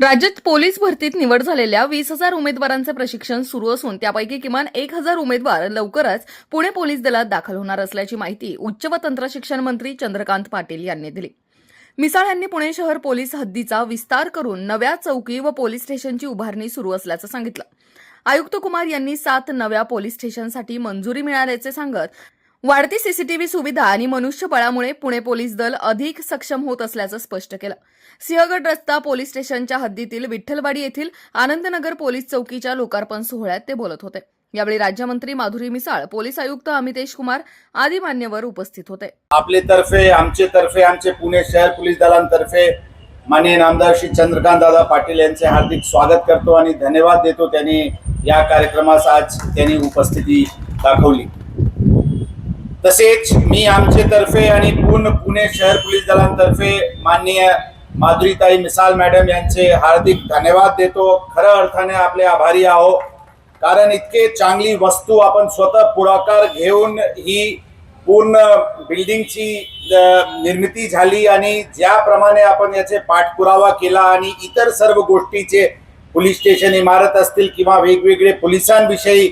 राज्यात पोलीस भरतीत निवड झालेल्या वीस हजार उमेदवारांचे प्रशिक्षण सुरू असून त्यापैकी किमान एक हजार उमेदवार लवकरच पुणे पोलीस दलात दाखल होणार असल्याची माहिती उच्च व तंत्रशिक्षण मंत्री चंद्रकांत पाटील यांनी दिली. मिसाळ यांनी पुणे शहर पोलीस हद्दीचा विस्तार करून नव्या चौकी व पोलीस स्टेशनची उभारणी सुरू असल्याचं सांगितलं. आयुक्त कुमार यांनी सात नव्या पोलीस स्टेशनसाठी मंजुरी मिळाल्याचे सांगत वाढती सीसीटीव्ही सुविधा आणि मनुष्यबळामुळे पुणे पोलीस दल अधिक सक्षम होत असल्याचं स्पष्ट केलं. सिंहगड रस्ता पोलीस स्टेशनच्या हद्दीतील विठ्ठलवाडी येथील आनंदनगर पोलीस चौकीच्या लोकार्पण सोहळ्यात ते बोलत होते. यावेळी राज्यमंत्री माधुरी मिसाळ पोलीस आयुक्त अमितेश कुमार आदी मान्यवर उपस्थित होते. आपले तर्फे आमचे तर्फे आमचे पुणे शहर पोलीस दलांतर्फे माननीय नामदार श्री चंद्रकांत दादा पाटील यांचे हार्दिक स्वागत करतो आणि धन्यवाद देतो त्यांनी या कार्यक्रमास आज त्यांनी उपस्थिती दाखवली. तसेच मी आमचे तर्फे आणि पूर्ण पुणे शहर पोलीस दलांतर्फे माननीय माधुरीताई मिसाल मॅडम यांचे हार्दिक धन्यवाद देतो. खऱ्या अर्थाने आपले आभारी आहो कारण इतके चांगली वस्तू आपण स्वतः पुढाकार घेऊन ही पूर्ण बिल्डिंगची निर्मिती झाली आणि ज्याप्रमाणे आपण याचे पाठपुरावा केला आणि इतर सर्व गोष्टीचे पोलीस स्टेशन इमारत असतील किंवा वेगवेगळे पोलिसांविषयी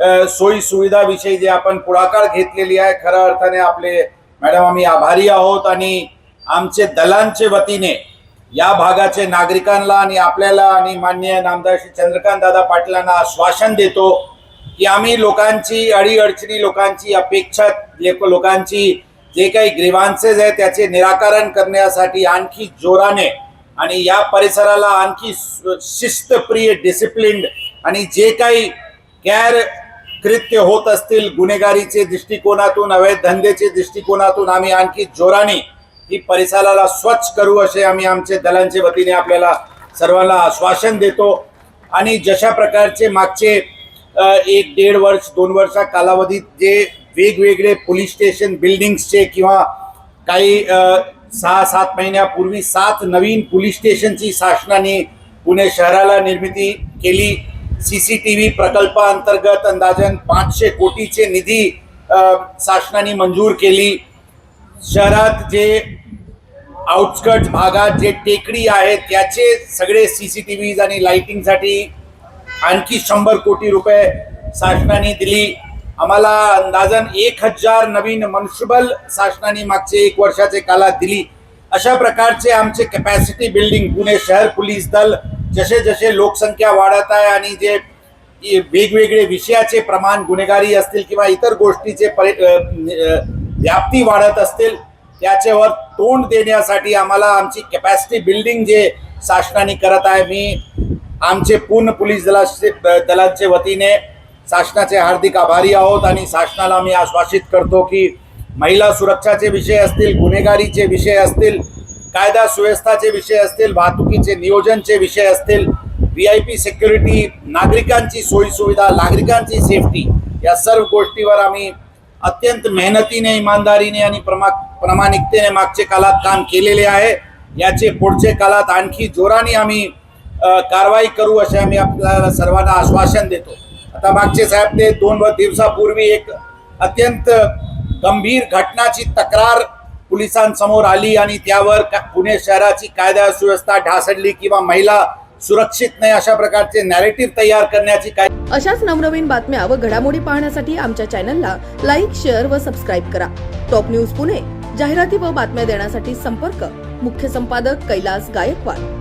सोयी सुविधाविषयी जे आपण पुढाकार घेतलेली आहे खऱ्या अर्थाने आपले मॅडम आम्ही आभारी आहोत आणि आमचे दलांचे वतीने या भागाचे नागरिकांना आणि आपल्याला आणि मान्य नामदार श्री चंद्रकांत दादा पाटलांना आश्वासन देतो की आम्ही लोकांची अडीअडचणी लोकांची अपेक्षा लेक- लोकांची जे काही ग्रीवांसेस आहे त्याचे निराकरण करण्यासाठी आणखी जोराने आणि या परिसराला आणखी शिस्तप्रिय डिसिप्लिन आणि जे काही गैर कृत्य होत असतील गुन्हेगारीचे दृष्टिकोनातून अवैध धंदेचे दृष्टिकोनातून आम्ही आणखी जोराने ही परिसराला स्वच्छ करू असे आम्ही आमचे दलांच्या वतीने आपल्याला सर्वांना आश्वासन देतो. आणि जशा प्रकारचे मागचे एक दीड वर्ष दोन वर्षा कालावधीत जे वेगवेगळे पोलीस स्टेशन बिल्डिंग्सचे किंवा काही सहा सात महिन्यापूर्वी सात नवीन पोलीस स्टेशनची शासनाने पुणे शहराला निर्मिती केली. सी सी टी व्ही प्रकल्पाअंतर्गत अंदाजन पाचशे कोटीचे निधी शासनाने मंजूर केली. शहरात जे आउटस्कट भागात जे टेकडी आहेत त्याचे सगळे सी सी टी व्हीज आणि लाईटिंगसाठी आणखी शंभर कोटी रुपये शासनाने दिली. आम्हाला अंदाजन एक हजार नवीन मनुष्यबल शासनाने मागचे एक वर्षाचे कालात दिली. अशा प्रकारचे आमचे कॅपॅसिटी बिल्डिंग पुणे शहर पोलीस दल जसे जसे लोकसंख्या वाढत आहे आणि जे वेगवेगळे विषयाचे प्रमाण गुन्हेगारी असतील किंवा इतर गोष्टीचे परि व्याप्ती वाढत असतील त्याच्यावर तोंड देण्यासाठी आम्हाला आमची कॅपॅसिटी बिल्डिंग जे शासनाने करत आहे मी आमचे पूर्ण पोलीस दलाचे दलांचे वतीने शासनाचे हार्दिक आभारी आहोत आणि शासनाला मी आश्वासित करतो की महिला सुरक्षाचे विषय असतील गुन्हेगारीचे विषय असतील कायदा सुव्यवस्थाचे विषय असतील वाहतुकीचे नियोजनचे विषय असतील व्ही आय पी सिक्युरिटी नागरिकांची सोयीसुविधा नागरिकांची सेफ्टी या सर्व गोष्टीवर आम्ही अत्यंत मेहनतीने इमानदारीने आणि प्रमा प्रामाणिकतेने मागचे काळात काम केलेले आहे. याचे पुढचे काळात आणखी जोराने आम्ही कारवाई करू असे आम्ही आपल्याला सर्वांना आश्वासन देतो. आता मागचे साहेब ते दोन व दिवसापूर्वी एक अत्यंत गंभीर घटनाची तक्रार पोलिसांसमोर आली आणि त्यावर का- पुणे शहराची कायदा सुव्यवस्था ढासडली किंवा महिला सुरक्षित नाही अशा प्रकारचे नॅरेटिव्ह तयार करण्याची काय अशाच नवनवीन बातम्या व घडामोडी पाहण्यासाठी आमच्या चॅनलला लाईक शेअर व सबस्क्राईब करा. टॉप न्यूज पुणे जाहिराती व बातम्या देण्यासाठी संपर्क. मुख्य संपादक कैलास गायकवाड.